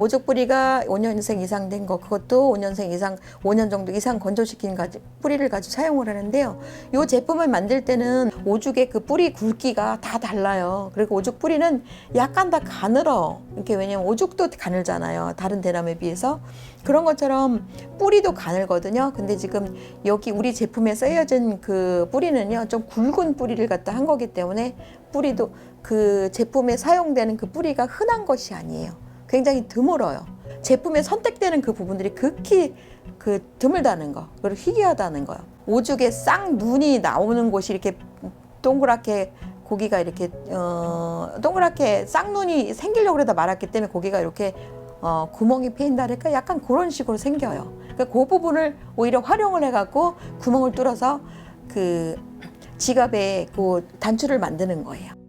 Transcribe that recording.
오죽 뿌리가 5년생 이상 된 거 그것도 5년생 이상 5년 정도 이상 건조시킨 가지, 뿌리를 가지고 사용을 하는데요. 이 제품을 만들 때는 오죽의 그 뿌리 굵기가 다 달라요. 그리고 오죽 뿌리는 약간 다 가늘어. 이렇게 왜냐면 오죽도 가늘잖아요. 다른 대나무에 비해서 그런 것처럼 뿌리도 가늘거든요. 근데 지금 여기 우리 제품에 쓰여진 그 뿌리는요 좀 굵은 뿌리를 갖다 한 거기 때문에 뿌리도 그 제품에 사용되는 그 뿌리가 흔한 것이 아니에요. 굉장히 드물어요. 제품에 선택되는 그 부분들이 극히 그 드물다는 거, 그리고 희귀하다는 거요. 오죽에 쌍 눈이 나오는 곳이 이렇게 동그랗게 고기가 이렇게 어, 동그랗게 쌍눈이 생기려고 그러다 말았기 때문에 고기가 이렇게 어, 구멍이 패인다랄까 약간 그런 식으로 생겨요. 그러니까 그 부분을 오히려 활용을 해갖고 구멍을 뚫어서 그 지갑에 그 단추를 만드는 거예요.